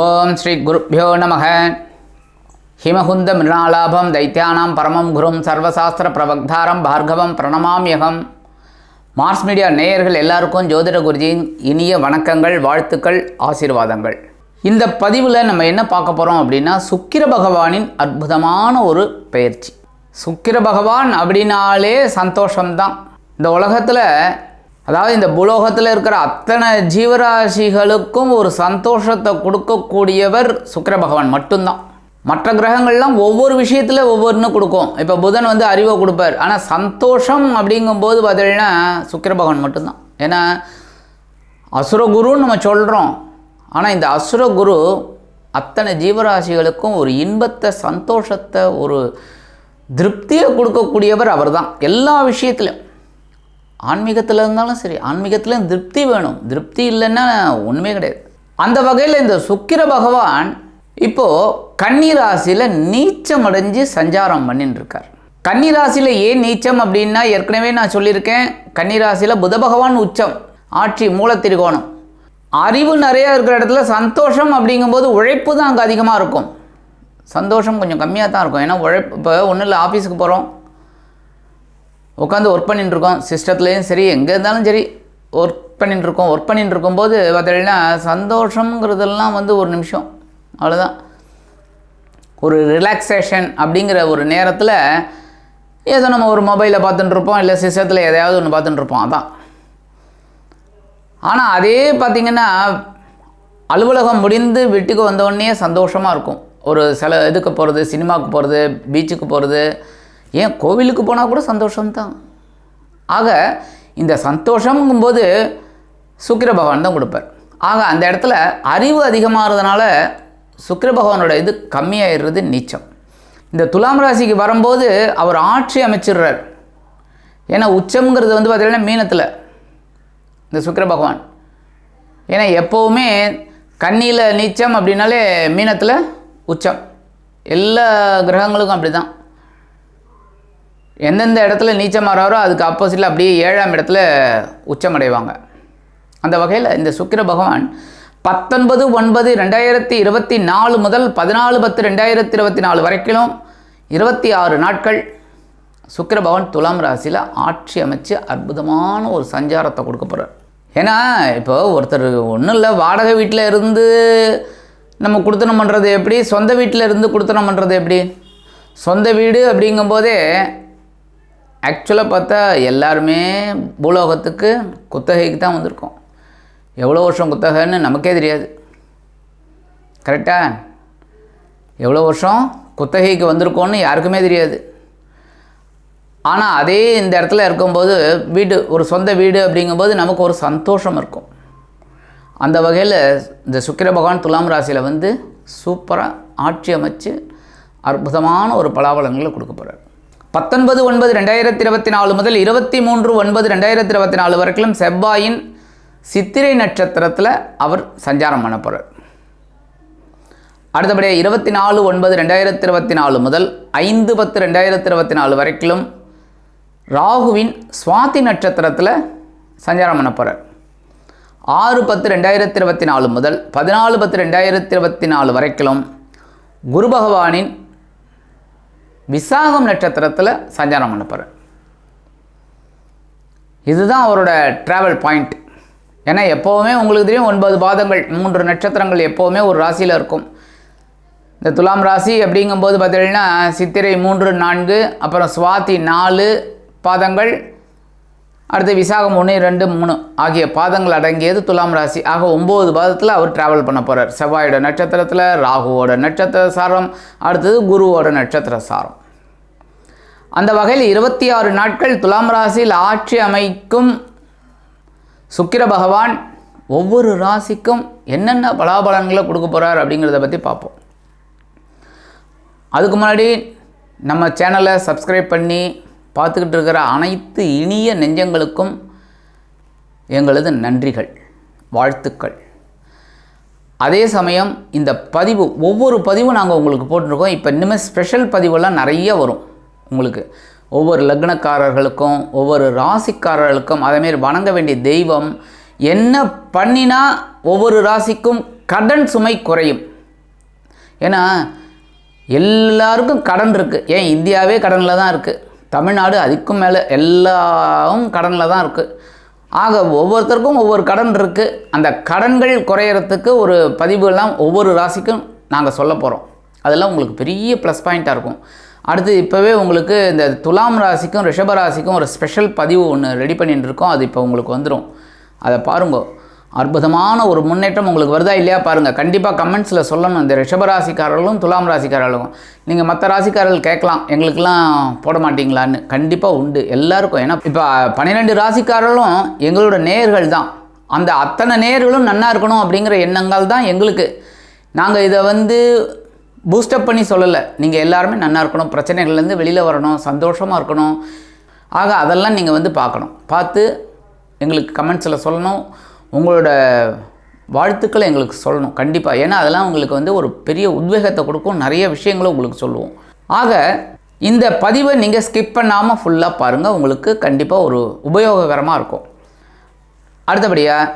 ஓம் ஸ்ரீ குருப்பியோ நமக. ஹிமகுந்த மிருணாலாபம் தைத்தியானாம் பரமம் குரும் சர்வசாஸ்திர பிரபக்தாரம் பார்கவம் பிரணமாம்யகம் மார்ஸ் மீடியா நேயர்கள் எல்லாருக்கும் ஜோதிட குருஜியின் இனிய வணக்கங்கள் வாழ்த்துக்கள் ஆசீர்வாதங்கள். இந்த பதிவில் நம்ம என்ன பார்க்க போகிறோம் அப்படின்னா சுக்கிர பகவானின் அற்புதமான ஒரு பயிற்சி. சுக்கிர பகவான் அப்படின்னாலே சந்தோஷம்தான். இந்த உலகத்தில் அதாவது இந்த புலோகத்தில் இருக்கிற அத்தனை ஜீவராசிகளுக்கும் ஒரு சந்தோஷத்தை கொடுக்கக்கூடியவர் சுக்கர பகவான் மட்டும்தான். மற்ற கிரகங்கள்லாம் ஒவ்வொரு விஷயத்தில் ஒவ்வொன்று கொடுக்கும். இப்போ புதன் வந்து அறிவை கொடுப்பார். ஆனால் சந்தோஷம் அப்படிங்கும்போது பார்த்தீங்கன்னா சுக்கர பகவான் மட்டும்தான். ஏன்னா அசுரகுருன்னு நம்ம சொல்கிறோம் ஆனால் இந்த அசுரகுரு அத்தனை ஜீவராசிகளுக்கும் ஒரு இன்பத்தை சந்தோஷத்தை ஒரு திருப்தியை கொடுக்கக்கூடியவர் அவர்தான். எல்லா விஷயத்திலும். ஆன்மீகத்தில் இருந்தாலும் சரி ஆன்மீகத்தில் திருப்தி வேணும். திருப்தி இல்லைன்னா ஒன்றுமே கிடையாது. அந்த வகையில் இந்த சுக்கிர பகவான் இப்போது கன்னிராசியில் நீச்சம் அடைஞ்சு சஞ்சாரம் பண்ணின்னு இருக்கார் கன்னிராசியில் ஏன் நீச்சம் அப்படின்னா ஏற்கனவே நான் சொல்லியிருக்கேன் கன்னிராசியில் புத பகவான் உச்சம் ஆட்சி மூலத்திரிகோணம். அறிவு நிறையா இருக்கிற இடத்துல சந்தோஷம் அப்படிங்கும்போது உழைப்பு தான் அங்கே அதிகமாக இருக்கும். சந்தோஷம் கொஞ்சம் கம்மியாக தான் இருக்கும். ஏன்னா உழைப்பு இப்போ ஒன்றும் இல்லை ஆஃபீஸுக்கு போகிறோம் உட்காந்து ஒர்க் பண்ணிட்டு இருக்கோம். சிஸ்டத்துலேயும் சரி எங்கே இருந்தாலும் சரி ஒர்க் பண்ணிட்டு இருக்கோம். ஒர்க் பண்ணிட்டு இருக்கும்போது பார்த்தீங்கன்னா சந்தோஷங்கிறதெல்லாம் வந்து ஒரு நிமிஷம். அவ்வளோதான் ஒரு ரிலாக்ஸேஷன் அப்படிங்கிற ஒரு நேரத்தில் ஏதோ நம்ம ஒரு மொபைலில் பார்த்துட்டுருப்போம் இல்லை சிஸ்டத்தில் எதையாவது ஒன்று பார்த்துட்டுருப்போம் அதான். ஆனால் அதே பார்த்திங்கன்னா அலுவலகம் முடிந்து வீட்டுக்கு வந்தோடனே சந்தோஷமாக இருக்கும். ஒரு சில இதுக்கு போகிறது சினிமாவுக்கு போகிறது பீச்சுக்கு போகிறது ஏன் கோவிலுக்கு போனால் கூட சந்தோஷம்தான். ஆக இந்த சந்தோஷங்கும்போது சுக்கிர பகவான் தான் கொடுப்பார். ஆக அந்த இடத்துல அறிவு அதிகமாகிறதுனால சுக்கிர பகவானோட இது கம்மியாயிடுறது நீச்சம். இந்த துலாம் ராசிக்கு வரும்போது அவர் ஆட்சி அமைச்சிடுறார். ஏன்னா உச்சம்ங்கிறது வந்து பார்த்திங்கன்னா மீனத்தில் இந்த சுக்கிர பகவான். ஏன்னா எப்போவுமே கண்ணியில் நீச்சம் அப்படின்னாலே மீனத்தில் உச்சம். எல்லா கிரகங்களுக்கும் அப்படி தான் எந்தெந்த இடத்துல நீச்சம் மாறாரோ அதுக்கு ஆப்போசிட்டில் அப்படியே ஏழாம் இடத்துல உச்சமடைவாங்க. அந்த வகையில் இந்த சுக்கிர பகவான் பத்தொன்பது ஒன்பது ரெண்டாயிரத்தி இருபத்தி நாலு முதல் பதினாலு பத்து ரெண்டாயிரத்தி இருபத்தி நாலு வரைக்கும் இருபத்தி ஆறு நாட்கள் சுக்கிர பகவான் துலாம் ராசியில் ஆட்சி அமைச்சு அற்புதமான ஒரு சஞ்சாரத்தை கொடுக்க போகிறார் ஏன்னா இப்போ ஒருத்தர் ஒன்றும் இல்லை வாடகை வீட்டில் இருந்து நம்ம கொடுத்தனம் பண்ணுறது எப்படி? சொந்த வீட்டில் இருந்து கொடுத்தனம் பண்ணுறது எப்படி? சொந்த வீடு அப்படிங்கும்போதே ஆக்சுவலாக பார்த்தா எல்லாருமே பூலோகத்துக்கு குத்தகைக்கு தான் வந்திருக்கோம். எவ்வளோ வருஷம் குத்தகைன்னு நமக்கே தெரியாது. கரெக்டாக எவ்வளோ வருஷம் குத்தகைக்கு வந்திருக்கோன்னு யாருக்குமே தெரியாது. ஆனால் அதே இந்த இடத்துல இருக்கும்போது வீடு ஒரு சொந்த வீடு அப்படிங்கும்போது நமக்கு ஒரு சந்தோஷம் இருக்கும். அந்த வகையில் இந்த சுக்கிர பகவான் துலாம் ராசியில் வந்து சூப்பராக ஆட்சி அமைச்சு அற்புதமான ஒரு பலாபலங்களை கொடுக்க போகிறார் பத்தொன்பது ஒன்பது ரெண்டாயிரத்தி இருபத்தி நாலு முதல் இருபத்தி மூன்று ஒன்பது ரெண்டாயிரத்தி இருபத்தி நாலு வரைக்கும் செவ்வாயின் சித்திரை நட்சத்திரத்தில் அவர் சஞ்சாரம் பண்ண போகிறார் அடுத்தபடியாக இருபத்தி நாலு ஒன்பது ரெண்டாயிரத்தி இருபத்தி நாலு முதல் ஐந்து பத்து ரெண்டாயிரத்தி இருபத்தி நாலு வரைக்கும் ராகுவின் சுவாதி நட்சத்திரத்தில் சஞ்சாரம் பண்ண போகிறார் ஆறு பத்து ரெண்டாயிரத்தி இருபத்தி நாலு முதல் பதினாலு பத்து ரெண்டாயிரத்தி இருபத்தி நாலு வரைக்கும் குரு பகவானின் விசாகம் நட்சத்திரத்தில் சஞ்சாரம் பண்ண போகிறார் இதுதான் அவரோட ட்ராவல் பாயிண்ட் ஏன்னா எப்போவுமே உங்களுக்கு தெரியும் ஒன்பது பாதங்கள் மூன்று நட்சத்திரங்கள் எப்போவுமே ஒரு ராசியில் இருக்கும். இந்த துலாம் ராசி அப்படிங்கும்போது பார்த்தீங்கன்னா சித்திரை மூன்று நான்கு அப்புறம் சுவாதி நாலு பாதங்கள் அடுத்து விசாகம் ஒன்று ரெண்டு மூணு ஆகிய பாதங்கள் அடங்கியது துலாம் ராசி. ஆக ஒம்பது பாதத்தில் அவர் ட்ராவல் பண்ண போகிறார் செவ்வாயோட நட்சத்திரத்தில் ராகுவோட நட்சத்திர சாரம் அடுத்தது குருவோட நட்சத்திர சாரம். அந்த வகையில் இருபத்தி ஆறு நாட்கள் துலாம் ராசியில் ஆட்சி அமைக்கும் சுக்கிர பகவான் ஒவ்வொரு ராசிக்கும் என்னென்ன பலாபலன்களை கொடுக்க போகிறார் அப்படிங்கிறத பற்றி பார்ப்போம். அதுக்கு முன்னாடி நம்ம சேனலை சப்ஸ்கிரைப் பண்ணி பார்த்துக்கிட்டு இருக்கிற அனைத்து இனிய நெஞ்சங்களுக்கும் எங்களது நன்றிகள் வாழ்த்துக்கள். அதே சமயம் இந்த பதிவு ஒவ்வொரு பதிவும் நாங்கள் உங்களுக்கு போட்டிருக்கோம். இப்போ இனிமேல் ஸ்பெஷல் பதிவெல்லாம் நிறைய வரும். உங்களுக்கு. ஒவ்வொரு லக்னக்காரர்களுக்கும் ஒவ்வொரு ராசிக்காரர்களுக்கும் அதேமாரி வணங்க வேண்டிய தெய்வம் என்ன பண்ணினா ஒவ்வொரு ராசிக்கும் கடன் சுமை குறையும். ஏன்னா எல்லாருக்கும் கடன் இருக்குது ஏன்? இந்தியாவே கடனில் தான் இருக்குது தமிழ்நாடு அதுக்கும் மேலே எல்லாவும் கடனில் தான் இருக்குது ஆக ஒவ்வொருத்தருக்கும் ஒவ்வொரு கடன் இருக்குது அந்த கடன்கள் குறையறதுக்கு ஒரு பதிவுகள்லாம் ஒவ்வொரு ராசிக்கும் நாங்கள் சொல்ல போகிறோம் அதெல்லாம் உங்களுக்கு பெரிய ப்ளஸ் பாயிண்ட்டாக இருக்கும். அடுத்து இப்போவே உங்களுக்கு இந்த துலாம் ராசிக்கும் ரிஷப ராசிக்கும் ஒரு ஸ்பெஷல் பதிவு ஒன்று ரெடி பண்ணிட்டு இருக்கோம் அது இப்போ உங்களுக்கு வந்துடும் அதை பாருங்க. அற்புதமான ஒரு முன்னேற்றம் உங்களுக்கு வருதா இல்லையா பாருங்கள் கண்டிப்பாக கமெண்ட்ஸில் சொல்லணும். இந்த ரிஷப ராசிக்காரர்களும் துலாம் ராசிக்காரர்களும். நீங்கள் மற்ற ராசிக்காரர்கள் கேட்கலாம். எங்களுக்கெல்லாம் போட மாட்டீங்களான்னு. கண்டிப்பாக உண்டு. எல்லாருக்கும். ஏன்னா இப்போ பன்னிரெண்டு ராசிக்காரர்களும் எங்களோட நேர்கள் தான். அந்த அத்தனை நேர்களும் நன்னா இருக்கணும் அப்படிங்கிற எண்ணங்கள் தான் எங்களுக்கு. நாங்கள் இதை வந்து பூஸ்டப் பண்ணி சொல்லலை. நீங்கள் எல்லாருமே நல்லா இருக்கணும் பிரச்சனைகள்லேருந்து வெளியில் வரணும் சந்தோஷமாக இருக்கணும். ஆக அதெல்லாம் நீங்கள் வந்து பார்க்கணும். பார்த்து எங்களுக்கு கமெண்ட்ஸில் சொல்லணும். உங்களோட வாழ்த்துக்களை எங்களுக்கு சொல்லணும். கண்டிப்பாக ஏன்னா அதெல்லாம் உங்களுக்கு வந்து ஒரு பெரிய உத்வேகத்தை கொடுக்கும். நிறைய விஷயங்களை உங்களுக்கு சொல்லுவோம். ஆக இந்த பதிவை நீங்கள் ஸ்கிப் பண்ணாமல் ஃபுல்லாக பாருங்கள் உங்களுக்கு கண்டிப்பாக ஒரு உபயோககரமாக இருக்கும். அடுத்தபடியாக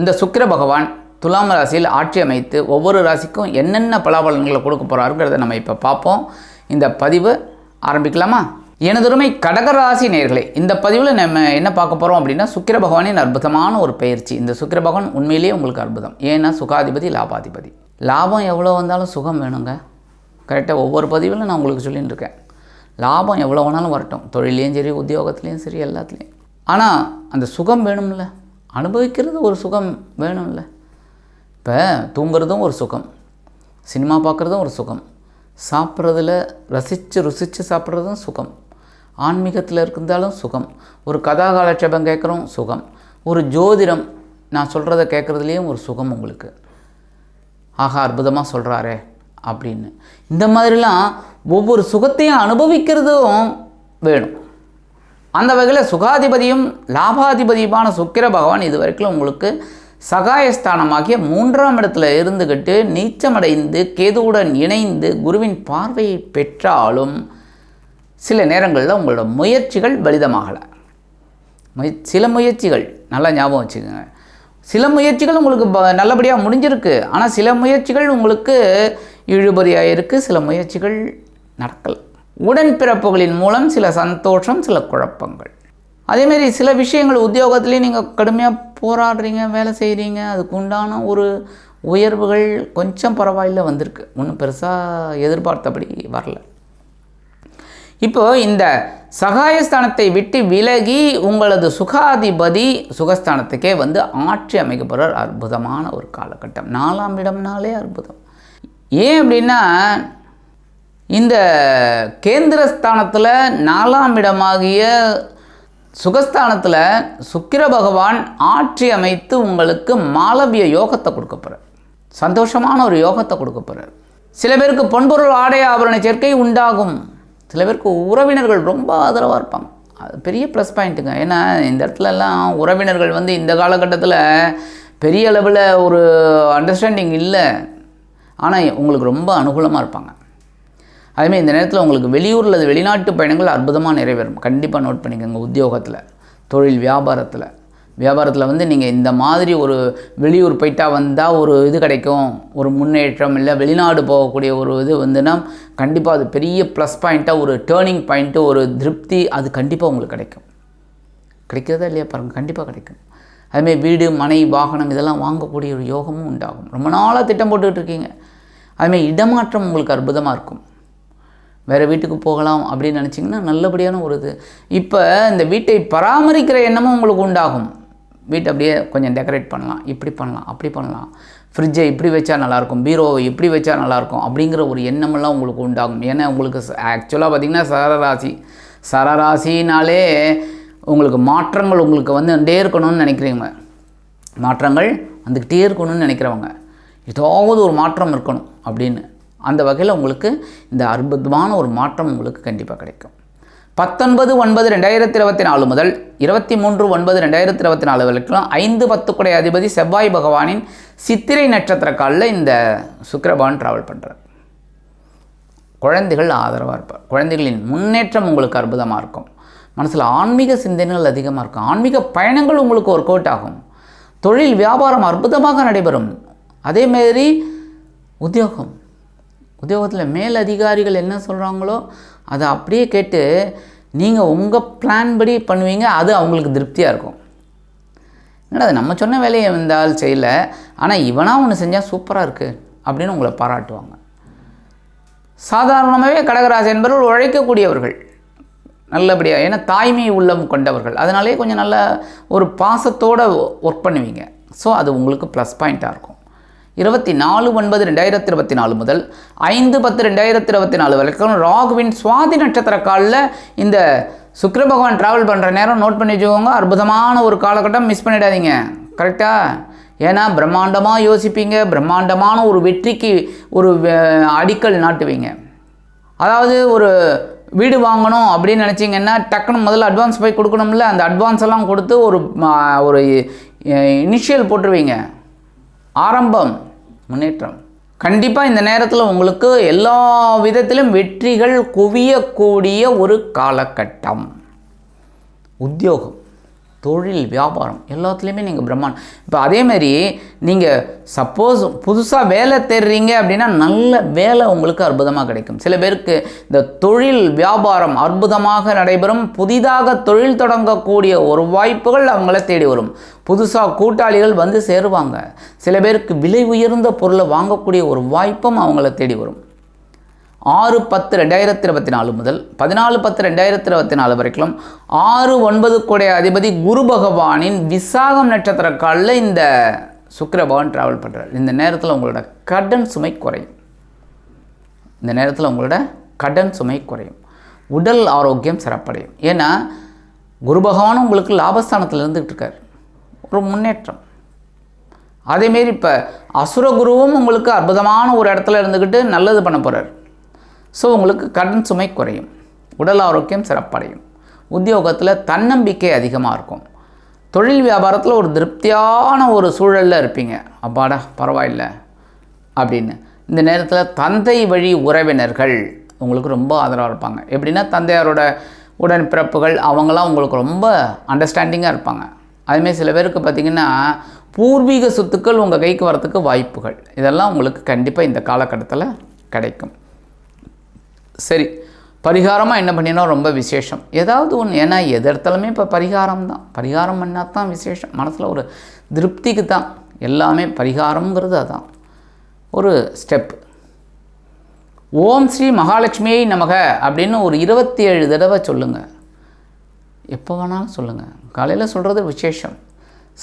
இந்த சுக்கிர பகவான் துலாம் ராசியில் ஆட்சி அமைத்து ஒவ்வொரு ராசிக்கும் என்னென்ன பலாபலன்களை கொடுக்க போகிறாருங்கிறத நம்ம இப்போ பார்ப்போம். இந்த பதிவு ஆரம்பிக்கலாமா? எனதுரிமை கடகராசி நேர்களை இந்த பதிவில் நம்ம என்ன பார்க்க போகிறோம் அப்படின்னா சுக்கிர பகவானின் அற்புதமான ஒரு பயிற்சி. இந்த சுக்கிர பகவான் உண்மையிலேயே உங்களுக்கு அற்புதம். ஏன்னா சுகாதிபதி லாபாதிபதி. லாபம் எவ்வளோ வந்தாலும் சுகம் வேணுங்க. கரெக்டாக ஒவ்வொரு பதிவிலும் நான் உங்களுக்கு சொல்லின்னு இருக்கேன். லாபம் எவ்வளோ வேணாலும் வரட்டும். தொழிலையும் சரி உத்தியோகத்துலேயும் சரி எல்லாத்துலேயும். ஆனால் அந்த சுகம் வேணும்ல. அனுபவிக்கிறது ஒரு சுகம் வேணும்ல. இப்போ தூங்குறதும் ஒரு சுகம் சினிமா பார்க்குறதும் ஒரு சுகம் சாப்பிட்றதுல ரசித்து ருசித்து சாப்பிட்றதும் சுகம் ஆன்மீகத்தில் இருந்தாலும் சுகம் ஒரு கதாகாலட்சேபம் கேட்குறோம் சுகம் ஒரு ஜோதிடம் நான் சொல்கிறத கேட்குறதுலேயும் ஒரு சுகம் உங்களுக்கு. ஆஹா அற்புதமாக சொல்கிறாரே அப்படின்னு. இந்த மாதிரிலாம் ஒவ்வொரு சுகத்தையும் அனுபவிக்கிறதும் வேணும். அந்த வகையில் சுகாதிபதியும் லாபாதிபதியுமான சுக்கிர பகவான் இது வரைக்கும் உங்களுக்கு சகாயஸ்தானமாகிய மூன்றாம் இடத்துல இருந்துக்கிட்டு நீச்சமடைந்து கேதுவுடன் இணைந்து குருவின் பார்வையை பெற்றாலும் சில நேரங்களில் உங்களோட முயற்சிகள் பலிதமாகலை. முய சில முயற்சிகள் நல்லா ஞாபகம் வச்சுக்கோங்க. சில முயற்சிகள் உங்களுக்கு ப- நல்லபடியாக முடிஞ்சிருக்கு. ஆனால் சில முயற்சிகள் உங்களுக்கு இழுபறியாக இருக்குது சில முயற்சிகள் நடக்கலை. உடன்பிறப்புகளின் மூலம் சில சந்தோஷம் சில குழப்பங்கள். அதேமாரி சில விஷயங்கள் உத்தியோகத்துலேயும் நீங்கள் கடுமையாக போராடுறீங்க வேலை செய்கிறீங்க அதுக்கு உண்டான ஒரு உயர்வுகள் கொஞ்சம் பரவாயில்ல வந்திருக்கு. ஒன்றும் பெருசாக எதிர்பார்த்தபடி வரல. இப்போ இந்த சகாயஸ்தானத்தை விட்டு விலகி உங்களது சுகாதிபதி சுகஸ்தானத்துக்கே வந்து ஆட்சி அமைக்கப்படுற அற்புதமான ஒரு காலகட்டம். நாலாம் இடம்னாலே அற்புதம். ஏன் அப்படின்னா இந்த கேந்திரஸ்தானத்தில் நாலாம் இடமாகிய சுகஸ்தானத்தில் சுக்கிர பகவான் ஆட்சி அமைத்து உங்களுக்கு மாலவிய யோகத்தை கொடுக்க போகிறார் சந்தோஷமான ஒரு யோகத்தை கொடுக்க போகிறார் சில பேருக்கு பொன்பொருள் ஆடை ஆபரண சேர்க்கை உண்டாகும். சில பேருக்கு உறவினர்கள் ரொம்ப ஆதரவாக இருப்பாங்க. அது பெரிய ப்ளஸ் பாயிண்ட்டுங்க ஏன்னா இந்த இடத்துலலாம் உறவினர்கள் வந்து இந்த காலகட்டத்தில் பெரிய அளவில் ஒரு அண்டர்ஸ்டாண்டிங் இல்லை. ஆனால் உங்களுக்கு ரொம்ப அனுகூலமாக இருப்பாங்க. அதேமாதிரி இந்த நேரத்தில் உங்களுக்கு வெளியூர் அல்லது வெளிநாட்டு பயணங்கள் அற்புதமாக நிறைவேறும். கண்டிப்பாக நோட் பண்ணிக்கோங்க உத்தியோகத்தில் தொழில் வியாபாரத்தில். வியாபாரத்தில் வந்து நீங்கள் இந்த மாதிரி ஒரு வெளியூர் போயிட்டா வந்தால் ஒரு இது கிடைக்கும் ஒரு முன்னேற்றம் இல்லை வெளிநாடு போகக்கூடிய ஒரு இது வந்துன்னா கண்டிப்பாக அது பெரிய ப்ளஸ் பாயிண்ட்டாக ஒரு டேர்னிங் பாயிண்ட்டு ஒரு திருப்தி அது கண்டிப்பாக உங்களுக்கு கிடைக்கும். கிடைக்கிறதா இல்லையா பாருங்கள் கண்டிப்பாக கிடைக்கும். அதுமாதிரி வீடு மனை வாகனம் இதெல்லாம் வாங்கக்கூடிய ஒரு யோகமும் உண்டாகும். ரொம்ப நாளாக திட்டம் போட்டுக்கிட்டு இருக்கீங்க. அதுமாதிரி இடமாற்றம் உங்களுக்கு அற்புதமாக இருக்கும். வேறு வீட்டுக்கு போகலாம் அப்படின்னு நினச்சிங்கன்னா நல்லபடியான ஒரு இது. இப்போ இந்த வீட்டை பராமரிக்கிற எண்ணமும் உங்களுக்கு உண்டாகும். வீட்டை அப்படியே கொஞ்சம் டெக்கரேட் பண்ணலாம். இப்படி பண்ணலாம் அப்படி பண்ணலாம். ஃப்ரிட்ஜை இப்படி வச்சா நல்லாயிருக்கும். பீரோவை இப்படி வச்சா நல்லாயிருக்கும். அப்படிங்கிற ஒரு எண்ணமெல்லாம் உங்களுக்கு உண்டாகும். ஏன்னா உங்களுக்கு ஆக்சுவலாக பார்த்திங்கன்னா சரராசி சரராசினாலே உங்களுக்கு மாற்றங்கள் உங்களுக்கு வந்துகிட்டே இருக்கணும்னு நினைக்கிறீங்க. மாற்றங்கள் வந்துக்கிட்டே இருக்கணும்னு நினைக்கிறவங்க. ஏதாவது ஒரு மாற்றம் இருக்கணும் அப்படின்னு. அந்த வகையில் உங்களுக்கு இந்த அற்புதமான ஒரு மாற்றம் உங்களுக்கு கண்டிப்பாக கிடைக்கும். பத்தொன்பது ஒன்பது ரெண்டாயிரத்தி இருபத்தி நாலு முதல் இருபத்தி மூன்று ஒன்பது ரெண்டாயிரத்தி இருபத்தி நாலு வரைக்கும் ஐந்து பத்துக்குடைய அதிபதி செவ்வாய் பகவானின் சித்திரை நட்சத்திர காலில் இந்த சுக்கிரபகவான் ட்ராவல் பண்ணுறார் குழந்தைகள் ஆதரவாக இருப்பார். குழந்தைகளின் முன்னேற்றம் உங்களுக்கு அற்புதமாக இருக்கும். மனசில் ஆன்மீக சிந்தனைகள் அதிகமாக இருக்கும். ஆன்மீக பயணங்கள் உங்களுக்கு ஒர்க் அவுட் ஆகும். தொழில் வியாபாரம் அற்புதமாக நடைபெறும். அதேமாரி உத்தியோகம். உத்தியோகத்தில் மேல் அதிகாரிகள் என்ன சொல்கிறாங்களோ அதை அப்படியே கேட்டு நீங்கள் உங்கள் பிளான் படி பண்ணுவீங்க அது அவங்களுக்கு திருப்தியாக இருக்கும். என்னடா அது நம்ம சொன்ன வேலையை இந்த ஆள் செய்யலை ஆனால் இவனாக ஒன்று செஞ்சால் சூப்பராக இருக்குது அப்படின்னு உங்களை பாராட்டுவாங்க. சாதாரணமாகவே கடகராசி என்பவர்கள் உழைக்கக்கூடியவர்கள் நல்லபடியாக ஏன்னா தாய்மை உள்ளம் கொண்டவர்கள். அதனாலே கொஞ்சம் நல்ல ஒரு பாசத்தோடு ஒர்க் பண்ணுவீங்க. ஸோ அது உங்களுக்கு ப்ளஸ் பாயிண்ட்டாக இருக்கும். இருபத்தி நாலு ஒன்பது ரெண்டாயிரத்தி இருபத்தி நாலு முதல் ஐந்து பத்து ரெண்டாயிரத்தி இருபத்தி நாலு வரைக்கும் ராகுவின் சுவாதி நட்சத்திர காலில் இந்த சுக்கர பகவான் ட்ராவல் பண்ணுற நேரம் நோட் பண்ணி வச்சுக்கோங்க. அற்புதமான ஒரு காலகட்டம் மிஸ் பண்ணிடாதீங்க. கரெக்டாக ஏன்னா பிரம்மாண்டமாக யோசிப்பீங்க. பிரம்மாண்டமான ஒரு வெற்றிக்கு ஒரு அடிக்கல் நாட்டுவீங்க. அதாவது ஒரு வீடு வாங்கணும் அப்படின்னு நினச்சிங்கன்னா டக்குன்னு முதல்ல அட்வான்ஸ் போய் கொடுக்கணும்ல. அந்த அட்வான்ஸ் எல்லாம் கொடுத்து ஒரு ஒரு இனிஷியல் போட்டுருவீங்க. ஆரம்பம். முன்னேற்றம். கண்டிப்பாக இந்த நேரத்தில் உங்களுக்கு எல்லா விதத்திலும் வெற்றிகள் குவியக்கூடிய ஒரு காலகட்டம். உத்தியோகம். தொழில் வியாபாரம் எல்லாத்துலேயுமே நீங்கள் பிரம்மாண்டம் இப்போ அதேமாதிரி நீங்கள் சப்போஸ் புதுசாக வேலை தேடுறீங்க அப்படின்னா நல்ல வேலை உங்களுக்கு அற்புதமாக கிடைக்கும். சில பேருக்கு இந்த தொழில் வியாபாரம் அற்புதமாக நடைபெறும். புதிதாக தொழில் தொடங்கக்கூடிய ஒரு வாய்ப்புகள் அவங்கள தேடி வரும். புதுசாக கூட்டாளிகள் வந்து சேருவாங்க. சில பேருக்கு விலை உயர்ந்த பொருளை வாங்கக்கூடிய ஒரு வாய்ப்பும் அவங்கள தேடி வரும். ஆறு பத்து ரெண்டாயிரத்தி இருபத்தி நாலு முதல் பதினாலு பத்து ரெண்டாயிரத்தி இருபத்தி நாலு வரைக்கும் ஆறு ஒன்பது கூடைய அதிபதி குரு பகவானின் விசாகம் நட்சத்திர காலில் இந்த சுக்கிர பகவான் ட்ராவல் பண்ணுறார் இந்த நேரத்தில் உங்களோட கடன் சுமை குறையும். இந்த நேரத்தில் உங்களோட கடன் சுமை குறையும். உடல் ஆரோக்கியம் சிறப்படையும். ஏன்னா குரு பகவானும் உங்களுக்கு லாபஸ்தானத்தில் இருந்துகிட்டு இருக்கார். ஒரு முன்னேற்றம். அதேமாரி இப்போ அசுரகுருவும் உங்களுக்கு அற்புதமான ஒரு இடத்துல இருந்துக்கிட்டு நல்லது பண்ண போகிறார் ஸோ உங்களுக்கு கடன் சுமை குறையும். உடல் ஆரோக்கியம் சிறப்படையும். உத்தியோகத்தில் தன்னம்பிக்கை அதிகமாக இருக்கும். தொழில் வியாபாரத்தில் ஒரு திருப்தியான ஒரு சூழலில் இருப்பீங்க. அப்பாடா பரவாயில்ல அப்படின்னு. இந்த நேரத்தில் தந்தை வழி உறவினர்கள் உங்களுக்கு ரொம்ப ஆதரவாக இருப்பாங்க. எப்படின்னா தந்தையாரோட உடன்பிறப்புகள் அவங்களாம் உங்களுக்கு ரொம்ப அண்டர்ஸ்டாண்டிங்காக இருப்பாங்க. அதுமாரி சில பேருக்கு பார்த்திங்கன்னா பூர்வீக சொத்துக்கள் உங்கள் கைக்கு வரத்துக்கு வாய்ப்புகள். இதெல்லாம் உங்களுக்கு கண்டிப்பாக இந்த காலகட்டத்தில் கிடைக்கும். சரி பரிகாரமாக என்ன பண்ணினா ரொம்ப விசேஷம். ஏதாவது ஒன்று ஏன்னா எது இப்போ பரிகாரம் தான். பரிகாரம் பண்ணால் தான் விசேஷம். மனசில் ஒரு திருப்திக்கு தான். எல்லாமே பரிகாரம்ங்கிறது அதான். ஒரு ஸ்டெப் ஓம் ஸ்ரீ மகாலட்சுமியை நமக அப்படின்னு ஒரு இருபத்தி ஏழு தடவை சொல்லுங்கள் எப்போ வேணாலும் சொல்லுங்கள் காலையில் சொல்கிறது விசேஷம்.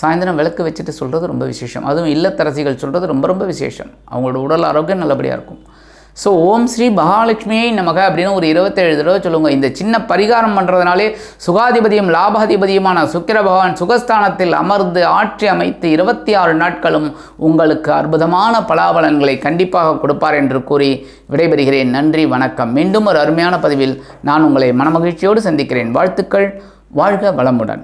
சாயந்தரம் விளக்கு வச்சுட்டு சொல்கிறது ரொம்ப விசேஷம். அதுவும் இல்லத்தரசிகள் சொல்கிறது ரொம்ப ரொம்ப விசேஷம். அவங்களோட உடல் ஆரோக்கியம் நல்லபடியாக இருக்கும். ஸோ ஓம் ஸ்ரீ மகாலட்சுமியை நமக அப்படின்னு ஒரு இருபத்தேழு தடவை சொல்லுங்க. இந்த சின்ன பரிகாரம் பண்ணுறதுனாலே சுகாதிபதியும் லாபாதிபதியுமான சுக்கிர பகவான் சுகஸ்தானத்தில் அமர்ந்து ஆட்சி அமைத்து இருபத்தி ஆறு நாட்களும் உங்களுக்கு அற்புதமான பலாபலன்களை கண்டிப்பாக கொடுப்பார் என்று கூறி விடைபெறுகிறேன். நன்றி வணக்கம். மீண்டும் ஒரு அருமையான பதிவில் நான் உங்களை மனமகிழ்ச்சியோடு சந்திக்கிறேன். வாழ்த்துக்கள். வாழ்க வளமுடன்.